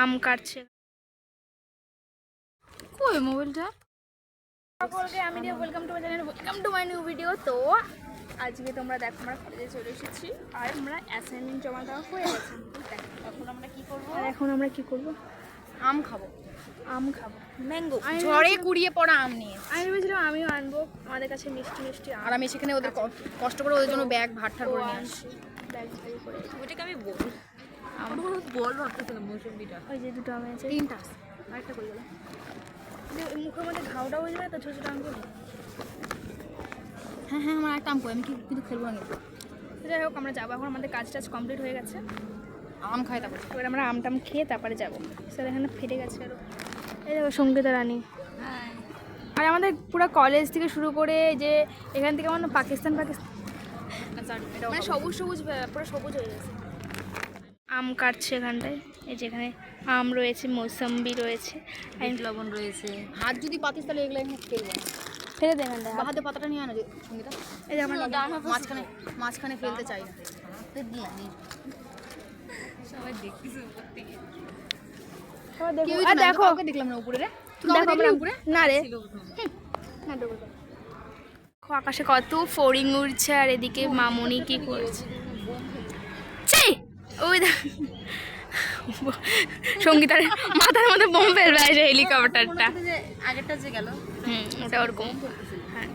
আম কাটছে। কই মোবাইলটা? সকলকে আমি দিয়ে welcome to my channel welcome to my new video তো আজকে তোমরা দেখো আমরা কলেজে চলে এসেছি আর আমরা অ্যাসাইনমেন্ট জমা দেওয়া হয়ে গেছে। এখন আমরা কি করব? আর এখন আমরা কি করব? আম খাব। আম খাব। ম্যাঙ্গো আমি ঝড়ে কুড়িয়ে পড়া আম নিয়ে। আমি ভেবেছিলাম আমিও আনব আমাদের কাছে মিষ্টি মিষ্টি আর আমি সেখানে ওদের কষ্ট করে ওদের জন্য ব্যাগ ভাট করে নিয়ে আসি আনছি ব্যাগ করে। ওইটাকে আমি বল। আমার কোনো বল ভাবতেছিলাম মৌসুমিটা। ওই যে দুটো আম আছে। তিনটা আছে। আরেকটা করে গেল যে ওই মুখের মধ্যে ঘাওটা হয়ে যাবে তো ছোটো ছোটো আমগুলো হ্যাঁ হ্যাঁ আমার একটা আম আমি কি কিন্তু খেলব না। যাই হোক আমরা যাব। এখন আমাদের কাজ টাজ কমপ্লিট হয়ে গেছে। আম খাই তারপর। এবার আমরা আমটাম খেয়ে তারপরে যাব। স্যার এখানে ফেটে গেছে আরও এই দেখো সঙ্গীতা রানী। আর আমাদের পুরো কলেজ থেকে শুরু করে যে এখান থেকে আমার না পাকিস্তান পাকিস্তান মানে সবুজ সবুজ পুরো সবুজ হয়ে গেছে। আম কাটছে এখানটায়। এই যেখানে আম রয়েছে মৌসম্বি রয়েছে। লবণ রয়েছে। হাত যদি পাতিস তাহলে এগুলো না ফেলে দে। এখানটায় বা হাতে পাতাটা নিয়ে আনো এই যে আমরা মাঝখানে মাঝখানে ফেলতে চাই। না সবাই দেখছিস দেখো। কেউ আর দেখো। কাউকে দেখলাম না উপরে রে? দেখো আমরা উপরে? না রে। না ডুবে যাবে। দেখো আকাশে কত ফড়িং উড়ছে আর এদিকে মামুনি কি করছে। ছি! ওই সঙ্গীতার মাথার মধ্যে বোম ফেলবে এই যে হেলিকপ্টারটা ওটা আগেরটা যে গেল হুম ওটা ওরকম। হ্যাঁ।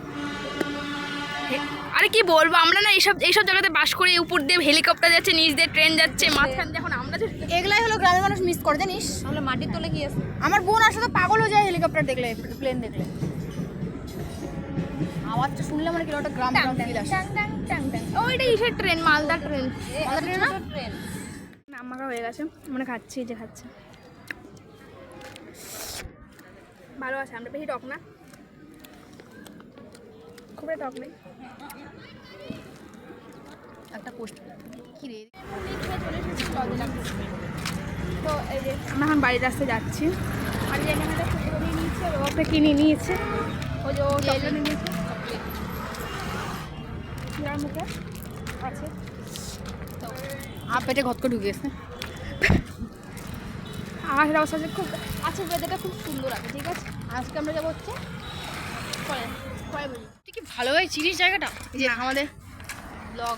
আরে কি বলব আমরা না এইসব এইসব জায়গাতে বাস করি উপর দিয়ে হেলিকপ্টার যাচ্ছে নিচ দিয়ে ট্রেন যাচ্ছে মাঝখান দিয়ে এখন আমরা এগুলাই হলো গ্রামের মানুষ মিস করে জানিস? তাহলে মাটির তলে কি আছে? আমার বোন আসলে তো পাগল হয়ে যায় হেলিকপ্টার দেখলে প্লেন দেখলে। আওয়াজটা শুনলে আমার কীরকম একটা গ্রাম গ্রাম ফিল আসে ওইটা ইসের ট্রেন মালদা ট্রেন আমাদের ট্রেন ট্রেন হয়ে গেছে। মানে খাচ্ছি যে খাচ্ছি। ভালো আছে আমরা বেশি টক না। খুব একটা টক নেই। একটা পোস্ট কি রে তো এই যে আমরা এখন বাড়ির রাস্তায় যাচ্ছি। আর যে এখানে একটা নিয়েছে ও একটা কিনে নিয়েছে। ওই যে ও চকলেট নিয়েছে। মুখে আছে। আর পেটে ঘটকে ঢুকিয়েছে। আকাশের অবস্থা খুব আছে ওয়েদারটা খুব সুন্দর আছে ঠিক আছে? আজকে আমরা যাব হচ্ছে পরে বলি তুই কি ভালোভাবে চিনিস জায়গাটা? যে আমাদের ব্লগ।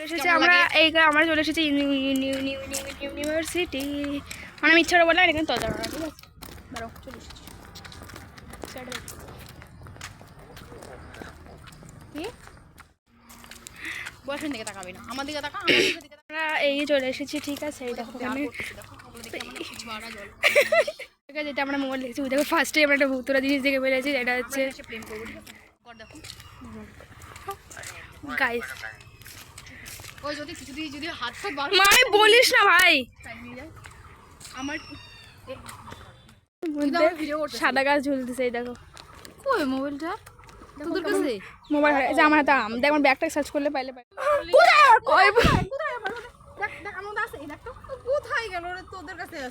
এসেছে আমরা এই আমরা চলে এসেছি ইউনিভার্সিটি। মানে আমি ইচ্ছা করে বললাম এখানে তো যাব ঠিক আছে? দাঁড়াও চলে এসেছি। বয়ফ্রেন্ড দিকে তাকাবি না। আমার দিকে তাকা আমার দিকে আমরা এই চলে এসেছি ঠিক আছে? এই দেখো ঠিক আছে আমরা মোবাইল দেখছি। দেখো ফার্স্টে আমরা একটা ভুতুরা জিনিস দেখে ফেলেছি এটা হচ্ছে গাইস ওই যদি যদি হাত ফাত বার মাই বলিস না ভাই। আমার সাদা গাছ ঝুলতেছে এই দেখো। কই মোবাইলটা তোদের কাছে? মোবাইল আমার হাতে আম। দেখ আমার ব্যাগটা সার্চ করলে পাইলে পাই।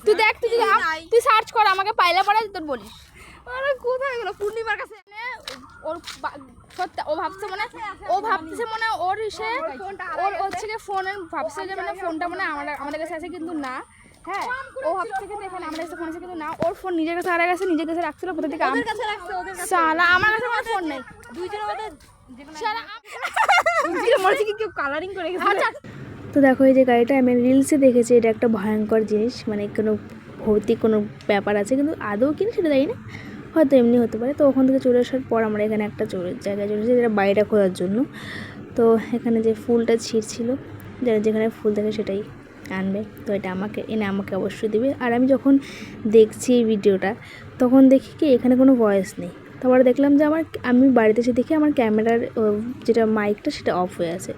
তুই দেখ তুই যদি তুই সার্চ কর আমাকে পাইলে পরে তোর বলিস। আরে কোথায় গেল? পূর্ণিমার কাছে। মানে ওর সত্যি ও ভাবছে মানে ও ভাবছে মানে ওর ইসে ওর হচ্ছে কি ফোনের ভাবছে যে মানে ফোনটা মানে আমাদের আমাদের কাছে আছে কিন্তু না। হ্যাঁ ও ভাবছে কিন্তু এখানে আমাদের কাছে ফোন কিন্তু না ওর ফোন নিজের কাছে হারা গেছে নিজের কাছে রাখছিল কোথা থেকে ওদের কাছে রাখছে ওদের কাছে সালা আমার কাছে আমার ফোন নেই। দুইজনের মধ্যে যেখানে সালা কি কেউ কালারিং করে গেছে? তো দেখো এই যে গাড়িটা আমি রিলসে দেখেছি এটা একটা ভয়ঙ্কর জিনিস মানে কোনো ভৌতিক কোনো ব্যাপার আছে কিন্তু আদৌ কিনা সেটা জানি না। হয়তো এমনি হতে পারে। তো ওখান থেকে চলে আসার পর আমরা এখানে একটা চলে জায়গায় চলে এসেছি যেটা বাড়িটা খোঁজার জন্য। তো এখানে যে ফুলটা ছিঁড়ছিল যারা যেখানে ফুল থাকে সেটাই আনবে। তো এটা আমাকে, এনে আমাকে অবশ্যই দেবে। আর আমি যখন দেখছি এই ভিডিওটা, তখন দেখি কি এখানে কোনো ভয়েস নেই। তারপরে দেখলাম যে আমার, আমি বাড়িতে এসে দেখি আমার ক্যামেরার যেটা মাইকটা সেটা অফ হয়ে আছে।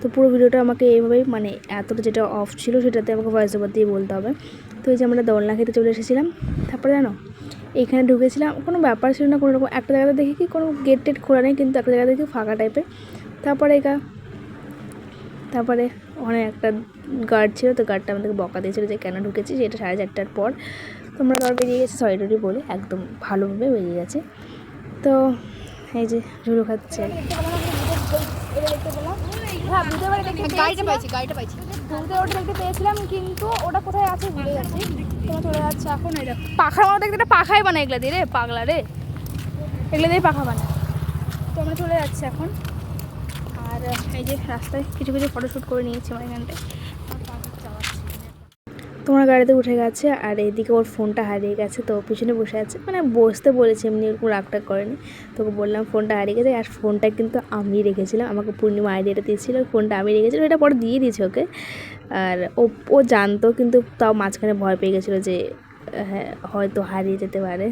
তো পুরো ভিডিওটা আমাকে এইভাবেই মানে এতটা যেটা অফ ছিল সেটাতে আমাকে ভয়েস ওভার দিয়ে বলতে হবে। তো এই যে আমরা দোলনা খেতে চলে এসেছিলাম, তারপরে জানো, এখানে ঢুকেছিলাম। কোনো ব্যাপার ছিল না, কোনো রকম, একটা জায়গাতে দেখি কি কোনো গেট টেট খোলা নেই, কিন্তু একটা জায়গা দেখি ফাঁকা টাইপের তারপরে একা তারপরে ওখানে একটা গার্ড ছিল তো গার্ডটা আমাদেরকে বকা দিয়েছিল যে কেন ঢুকেছি সেটা সাড়ে চারটার পর। তোমরা তারপর বেরিয়ে গেছে সরি টরি বলে একদম ভালোভাবে বেরিয়ে গেছে। তো এই যে ঝুড়ো খাচ্ছে। গাড়িটা পাইছি গাড়িটা পাইছি। হলুদে ওটা পেয়েছিলাম কিন্তু ওটা কোথায় আছে ভুলে গেছি। তোমার চলে যাচ্ছে এখন এটা পাখার মতো দেখতে একটা পাখাই বানায় এগুলো দিয়ে রে পাগলা রে। এগুলো দিয়ে পাখা বানায়। তো আমরা চলে যাচ্ছি এখন। আর এই যে রাস্তায় কিছু কিছু ফটোশ্যুট করে নিয়েছি আমার এখানটায়। তোমার গাড়িতে উঠে গেছে আর এদিকে ওর ফোনটা হারিয়ে গেছে, তো পিছনে বসে আছে। মানে বসতে বলেছে, এমনি ওরকম রাগটাগ করেনি। তোকে বললাম ফোনটা হারিয়ে গেছে আর ফোনটা কিন্তু আমি রেখেছিলাম। আমাকে পূর্ণিমা আইডিয়াটা দিয়েছিল ফোনটা আমি রেখেছিলাম এটা পরে দিয়ে দিয়েছি ওকে। আর ও ও জানতো, কিন্তু তাও মাঝখানে ভয় পেয়ে গেছিল যে হ্যাঁ হয়তো হারিয়ে যেতে পারে।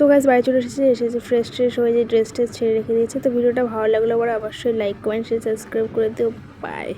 তো গাছ বাড়ি চলে এসেছে এসেছে ফ্রেশ ট্রেশ হয়ে যে ড্রেস ট্রেস ছেড়ে রেখে দিয়েছে। তো ভিডিওটা ভালো লাগল আবার অবশ্যই লাইক কমেন্ট শেয়ার সাবস্ক্রাইব করে দিও। বাই